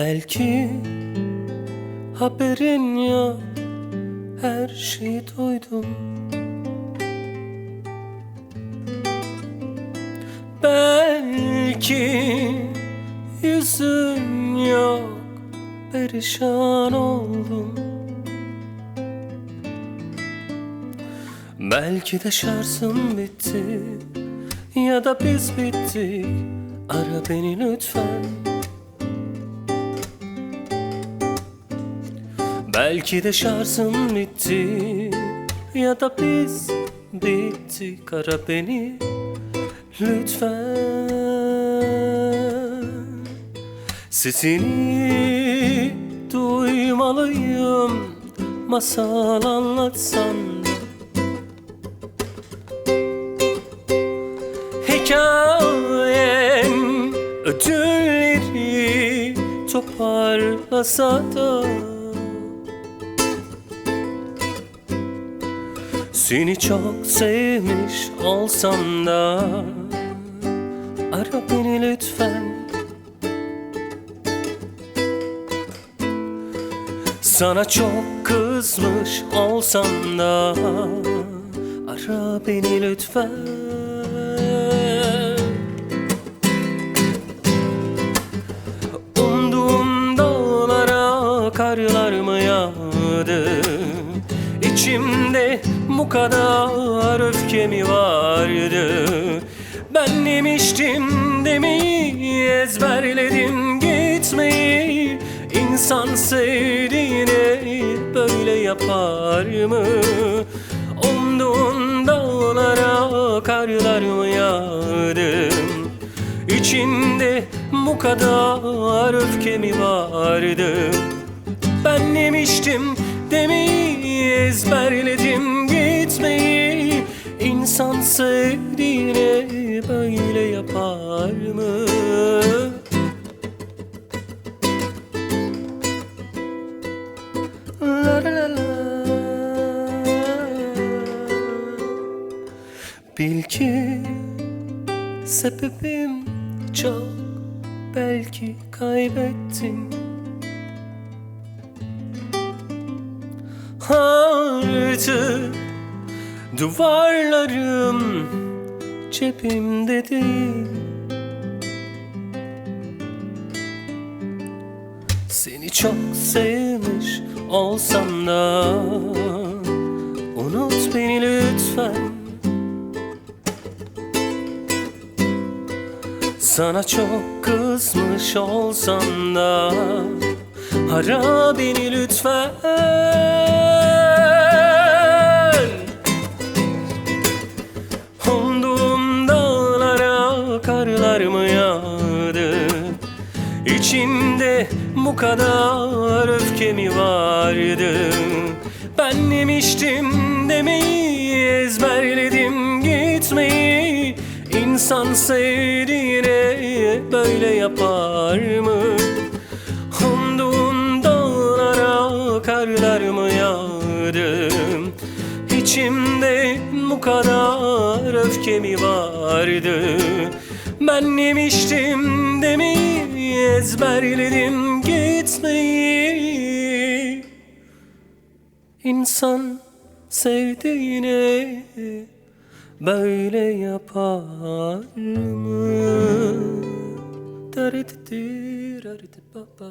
Belki haberin yok her şeyi duydum. Belki yüzün yok perişan oldum. Belki de şarjım bitti ya da biz bittik. Ara beni lütfen Belki de şarjım bitti ya da biz bittik Ara beni lütfen. Sesini duymalıyım Masal anlatsan da Hikayen ödülleri toparlasa da Seni çok sevmiş olsam da Ara beni lütfen. Sana çok kızmış olsam da Ara beni lütfen İçimde bu kadar öfke mi vardı Ben demiştim demeyi ezberledim gitmeyi İnsan sevdiğine böyle yapar mı? Umduğun dağlara karlar mı yağdı İçinde bu kadar öfke mi vardı? Ben demiştim demeyi ezberledim gitmeyi İnsan sevdiğine böyle yapar mı? La. Bil ki sebebim çok belki kaybettim Artık duvarlarım cebimde değil. Seni çok sevmiş olsam da Unut beni lütfen. Sana çok kızmış olsam da Ara beni lütfen karlar mı yağdı? İçimde bu kadar öfke mi vardı? Ben demiştim demeyi ezberledim gitmeyi. İnsan sevdiğine böyle yapar mı? Umduğum dağlara karlar mı yağdı? İçimde bu kadar öfke mi vardı Ben demiştim demeyi ezberledim gitmeyi İnsan sevdiğine böyle yapar mı? Arıdı baba.